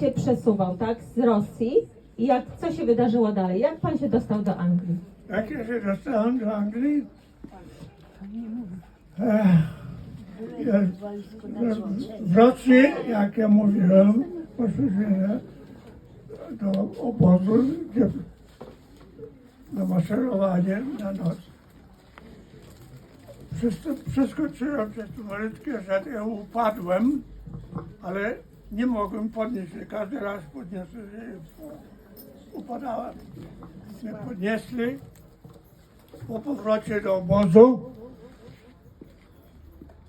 się przesuwał, tak, z Rosji. I jak, co się wydarzyło dalej? Jak pan się dostał do Anglii? Jak ja się dostałem do Anglii? Ech, ja, w Rosji, jak ja mówiłem, poszliśmy do obozu, gdzie na maszerowanie na noc. Przes- Przeskoczyłem przez malutkie rzekę, ja upadłem, ale nie mogłem podnieść się. Każdy raz podniosłem się upadałem. Mnie podnieśli. Po powrocie do obozu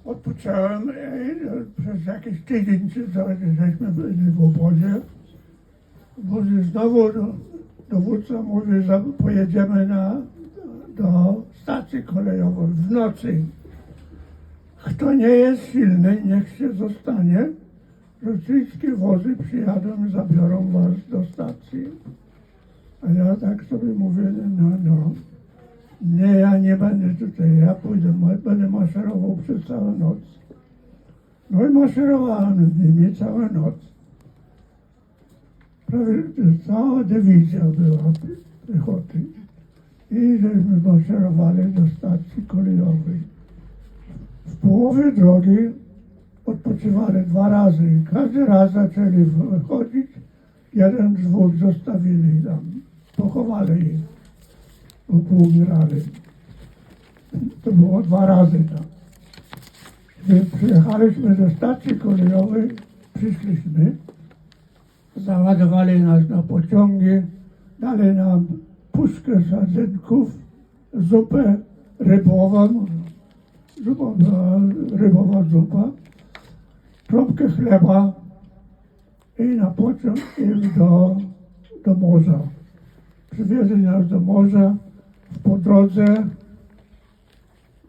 odpocząłem i e, przez jakiś tydzień czy coś żeśmy byli w obozie. Obozie znowu do, dowódca mówi, że pojedziemy na, do stacji kolejowej w nocy. Kto nie jest silny, niech się zostanie. Rosyjskie wozy przyjadą i zabiorą was do stacji. A ja tak sobie mówię, no, no, nie, ja nie będę tutaj, ja pójdę, będę maszerował przez całą noc. No i maszerowałem z nimi całą noc. Prawie cała dywizja była piechoty. I żeśmy maszerowali do stacji kolejowej. W połowie drogi odpoczywali dwa razy. Każdy raz zaczęli wychodzić, jeden dwóch zostawili tam. Pochowali ich, bo poumierali. To było dwa razy tam. Gdy przyjechaliśmy do stacji kolejowej, przyszliśmy, załadowali nas na pociągi, dali nam puszkę sadzynków, zupę rybową, zupa rybowa zupa, trąbkę chleba i na pociąg i do, do morza. Przywieźli nas do morza. Po drodze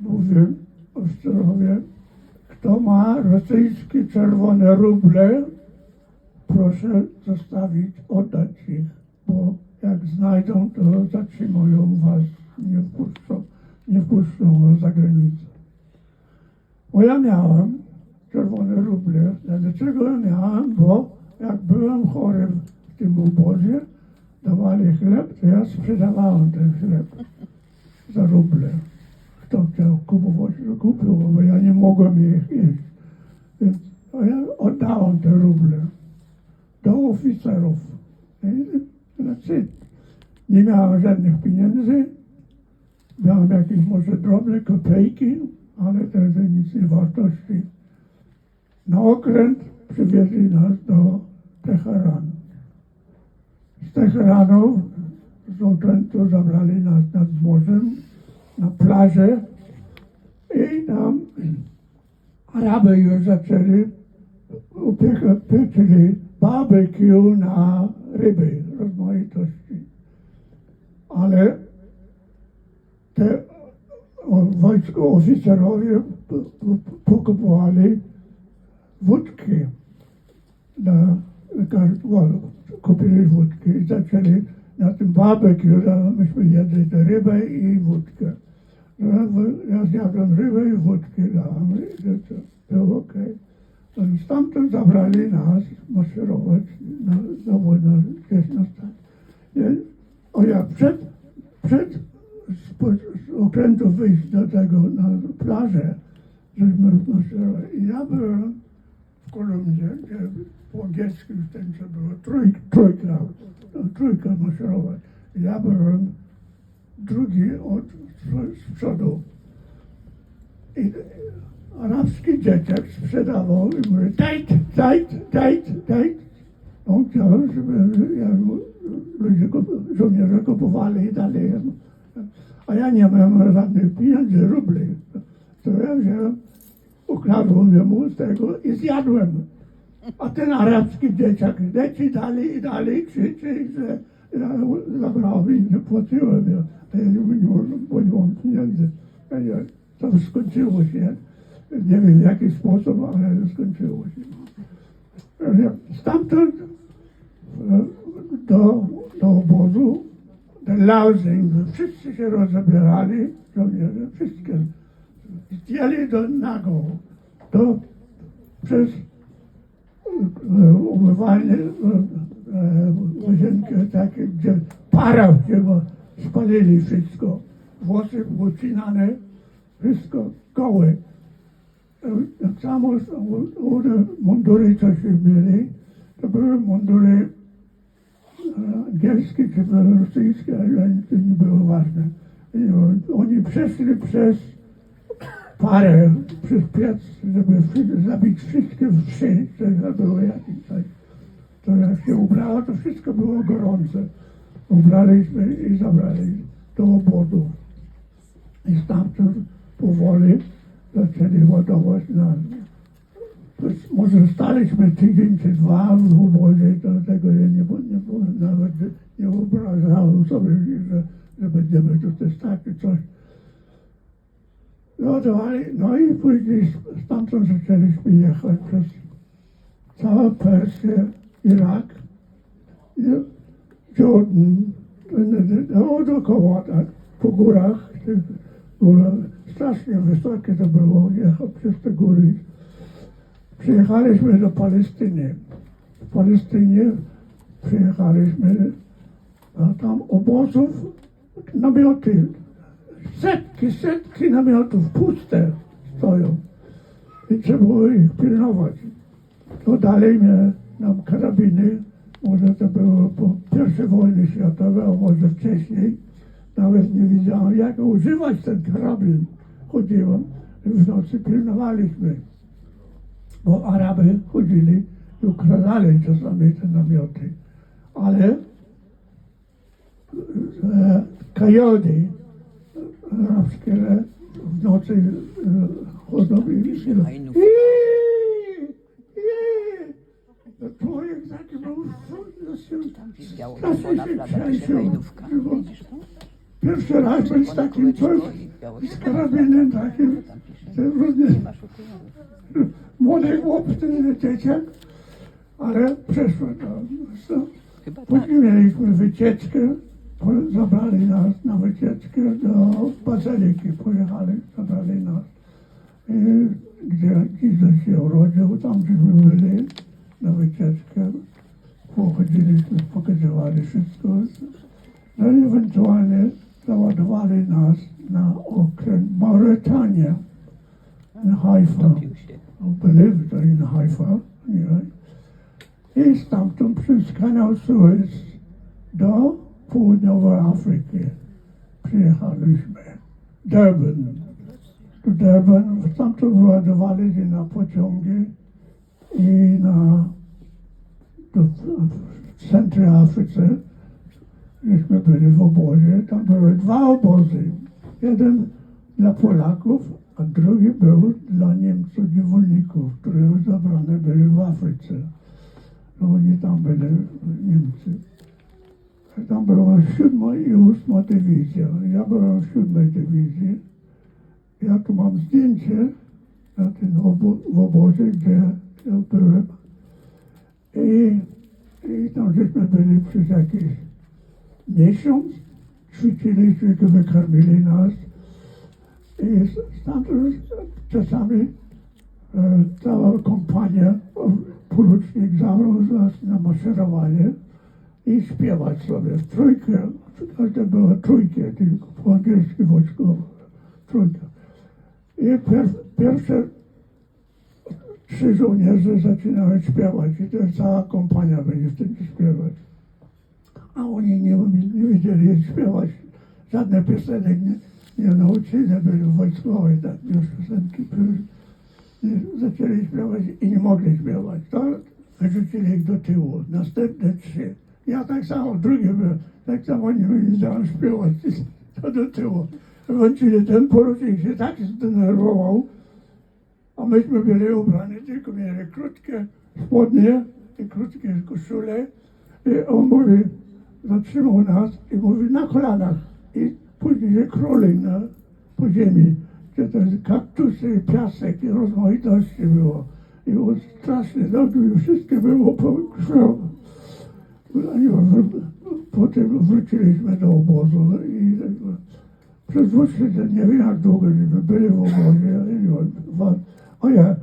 mówię oficerowie, kto ma rosyjskie czerwone ruble, proszę zostawić, oddać ich, bo jak znajdą, to zatrzymują was, nie wpuszczą, nie wpuszczą was za granicę. Bo ja miałem czerwone ruble. Dlaczego miałem? Bo jak byłem chory w tym obozie, dawali chleb, to ja sprzedawałem ten chleb za ruble. Kto chciał kupować, to kupił, bo ja nie mogłem ich jeść. Więc ja oddałem te ruble do oficerów. Znaczy, nie miałem żadnych pieniędzy. Miałem jakieś może drobne kopejki, ale to nic nie wartości. Na okręt przywieźli nas do Teheranu. Z Teheranu z okrętu zabrali nas nad morzem na plażę i tam Araby już zaczęli pieczyli barbecue na ryby rozmaitości. Ale te wojsko oficerowie pokupowali wódki na, well, kupili wódki i zaczęli na tym barbecue, że myśmy jedli tę rybę i wódkę. No, ja, zjadłem rybę i wódkę dałem i to, było okej. No Stamtąd zabrali nas maszerować na, znowu na, gdzieś na. Nie, O ja przed, przed z, z okrętu wyjść do tego na plażę, żeśmy maszerowali. Ja byłem kolumnie, po angielsku ten, co było trój, trójka, no, trójka maszerować. I ja byłem drugi od z przodu. I arabski dzieciak sprzedawał i mówi, dajt, dajt, dajt, dajt. On chciał, żeby ja, ludzie, żołnierze kupowali i dali jemu. A ja nie miałem żadnych pieniędzy, rubli. To ja wziąłem, ukradłem jemu z tego i zjadłem. A ten arabski dzieciak leci dalej i dalej krzyczy, że ja zabrałem i nie płaciłem. Ja, a ja nie, nie, bo nie mam pieniędzy. Ja, to skończyło się. Nie wiem w jaki sposób, ale skończyło się. Stamtąd e, do, do obozu, do Lausing, wszyscy się rozbierali, żołnierze, wszystkie. Zdjęli do nago, do, przez e, umywalnie, e, e, łazienkę takie, gdzie para, gdzie spalili wszystko. Włosy ucinane, wszystko gołe. Tak samo mundury, co się mieli, to były mundury angielskie czy rosyjskie, ale to nie było ważne. Oni przeszli przez parę, przez piec, żeby zabić wszystkie wszy, że było jakieś. To jak się ubrało, to wszystko było gorące. Ubraliśmy i zabrali do obozu. I stamtąd powoli zaczęli ładować na... To jest- Może staliśmy tydzień czy dwa w obozie, to tego ja nie, nie byłem nawet nie wyobrażałem sobie, że, że będziemy tutaj takie coś. Ładowali, no i później stamtąd zaczęliśmy jechać przez całą Persję, Irak, Jordan, no dookoła tak, po górach, tych górach, strasznie wysokie to było, jechał przez te góry. Przyjechaliśmy do Palestyny. W Palestynie przyjechaliśmy, a tam obozów, namioty, setki, setki namiotów puste stoją. I trzeba było ich pilnować. To dalej mnie nam karabiny, może to było po I wojnie światowej, a może wcześniej. Nawet nie wiedziałem, jak używać ten karabin. Chodziłem w nocy pilnowaliśmy. Bo Araby chodzili i ukradali czasami te namioty. Ale e, kajody arabskie w nocy e, chodzą i Człowiek taki był? Pierwszy raz być takim coś, z karabinem takim, masz okularów. młody chłop, wtedy dzieciak, ale przeszło to. Chyba tak. Później mieliśmy wycieczkę, zabrali nas na wycieczkę do Bazyliki, pojechali, zabrali nas, I, gdzie Jezus się urodził, tam żeśmy byli na wycieczkę, pochodziliśmy, pokazywali wszystko. No i ewentualnie załadowali nas na okręt Mauretania, in Haifa. Believed in Haifa, know. I stamtąd przez kanał Suez do południowej Afryki przyjechaliśmy. Durban. Do Durban, stamtąd wyładowali się na pociągi i na do, w centrum Afryce, żeśmy byli w obozie, tam były dwa obozy. Jeden dla Polaków, a drugi był dla Niemców niewolników, które zabrane w Afryce. No oni tam byli, Niemcy. Tam była siódma i ósma dywizja. Ja byłem w siódmej dywizji. Ja tu mam zdjęcie na tym obo- w obozie, gdzie ja byłem. I, I tam żeśmy byli przez jakiś miesiąc. Ćwiczyliśmy, wykarmili nas. I stamtąd czasami e, cała kompania, o, porucznik zabrał nas na maszerowanie i śpiewać sobie w trójkę. Każde było trójkie, tylko po angielsku wojskowo. Trójka. I pier, pierwsze trzy żołnierze zaczynały śpiewać i to cała kompania będzie wtedy śpiewać. A oni nie, nie wiedzieli śpiewać. Żadne piosenek nie, nie nauczyli, byli wojskowi, tak, już piosenki. I zaczęli śpiewać i nie mogli śpiewać. To wyrzucili ich do tyłu. Następne trzy. Ja tak samo, drugi był, tak samo nie wiedziałem śpiewać. To do tyłu. Włączyli ten porucznik się tak zdenerwował, a myśmy byli ubrani, tylko mieli krótkie spodnie i krótkie koszule. I on mówi, zatrzymał nas i mówi na kolanach. I później się króli na, po ziemi, gdzie jest kaktusy, piasek i rozmaitości było. I było strasznie, i wszystkie było po krwią. No Potem wróciliśmy do obozu i przez dłuższy czas, nie wiem jak długo żeśmy byli w obozie, ale nie wiem, a ja,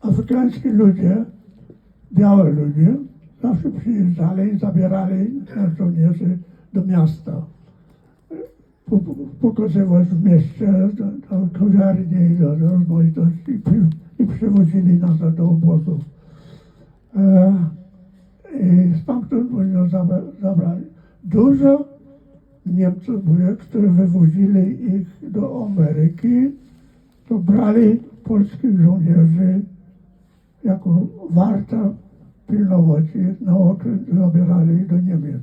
afrykańscy ludzie, białe ludzie, zawsze przyjeżdżali i zabierali żołnierzy do miasta. Po- po- Pokazywać w mieście do, do kawiarni, do rozmaitości i, przy, i przywozili nas do obozu. I stamtąd zabra- zabrali. Dużo Niemców było, którzy wywozili ich do Ameryki, to brali polskich żołnierzy jako warto pilnować ich na okręt zabierali do Niemiec.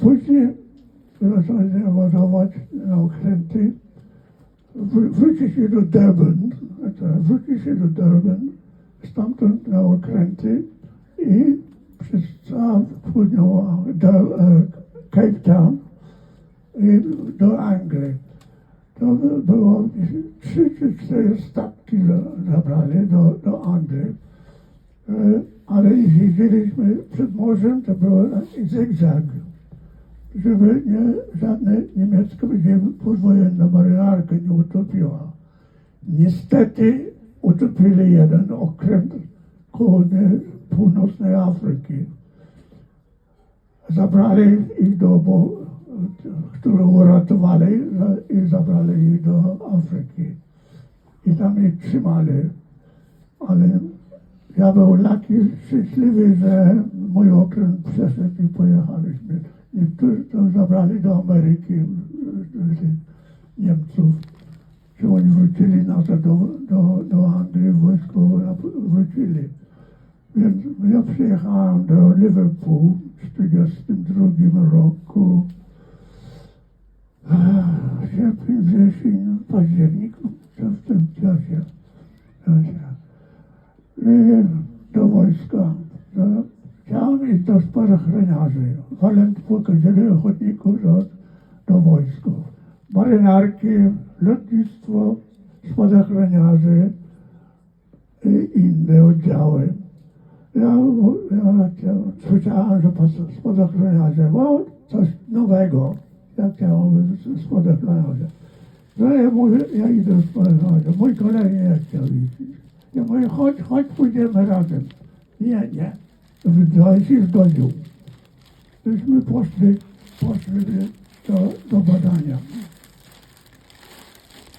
Później zaczęli ładować na okręty. Wr- Wróci się do Durban, znaczy wróci się do Durban, stamtąd na okręty i przez całą południową do e, Cape Town i do Anglii. To by- było trzy czy cztery statki za- zabrali do, do Anglii. E, Ale jeździliśmy przed morzem, to było zygzak, żeby nie, żadne niemiecka podwojenna marynarka nie utopiła. Niestety utopili jeden okręt koło północnej Afryki. Zabrali ich do, bo, które uratowali za- i zabrali ich do Afryki. I tam ich trzymali. Ale ja był taki szczęśliwy, że mój okręt przeszedł i pojechaliśmy. Niektórzy to zabrali do Ameryki, e, tych Niemców, że oni wrócili nazad do, do, do Anglii, wojskowo na- wrócili. Więc ja przyjechałem do Liverpool w 1942 roku. Sierpień, wrzesień, październik, to w tym czasie. I do wojska. Do, chciałem iść do spadochroniarzy. Walent pokazali ochotników do, do wojska. Marynarki, lotnictwo, spadochroniarzy i inne oddziały. Ja, ja, ja słyszałem, że spadochroniarze, o, coś nowego. Ja chciałem spadochroniarze. No ja mówię, ja idę spadochroniarze. Mój kolega nie chciał iść. Ja mówię, chodź, chodź, pójdziemy razem. Nie, nie. Wydaje się zgodził. Myśmy poszli, poszli do, do badania.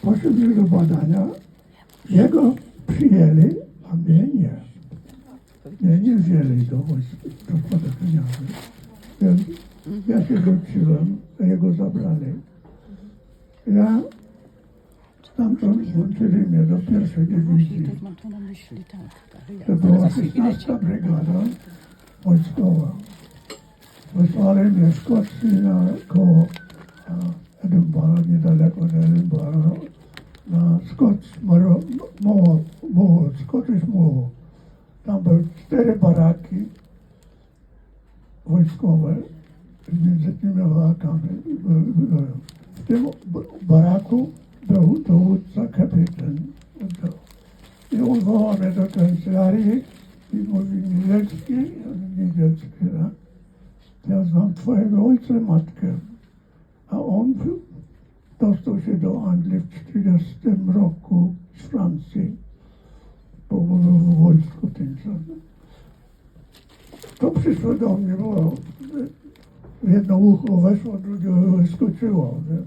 Poszliśmy do badania. Jego przyjęli, a mnie nie. Mnie nie wzięli do do spadochroniarzy. Więc ja się wróciłem, a jego zabrali. Ja stamtąd włączyli mnie do pierwszej dywizji. To była zaraz za chwilę 16 cię- brygada wojskowa. Wysłali mnie w Szkocji na koło a, Edynburgh, niedaleko od Edynburgh, na Scotch Moro- Moor, Moor, Scottish Moor. Tam były cztery baraki wojskowe między tymi barakami. były- były. W tym baraku był dowódca kapitan. I on wołał mnie do kancelarii i mówi Niemiecki, niemiecki, tak? Ja znam twojego ojca matkę. A on w- dostał się do Anglii w 40 roku z Francji, bo był w wojsku tym samym. To przyszło do mnie, bo w jedno ucho weszło, drugie wyskoczyło. Nie?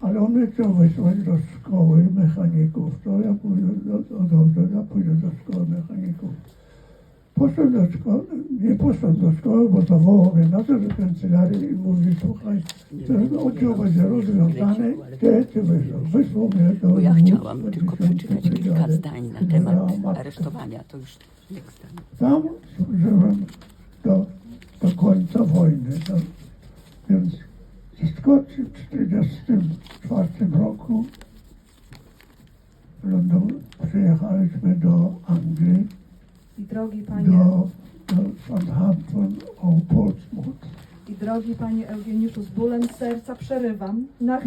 Ale on mnie chciał wysłać do szkoły mechaników. To ja pójdę, dobrze, ja pójdę do szkoły mechaników. Do szkoły, nie poszedłem do szkoły, bo zawołał mnie na to do kancelarii i mówi, słuchaj, ten oddział będzie rozwiązany, gdzie cię wysłał. Wysłał mnie do Bo ja chciałam tylko 40 przeczytać kilka zdań na temat aresztowania. To już zdań. Tam służyłem do, do końca wojny. Do, więc w Szkocji w 1944 roku przyjechaliśmy do Anglii, I drogi panie, do, do Southampton o Portsmouth. i drogi panie Eugeniuszu, z bólem serca przerywam na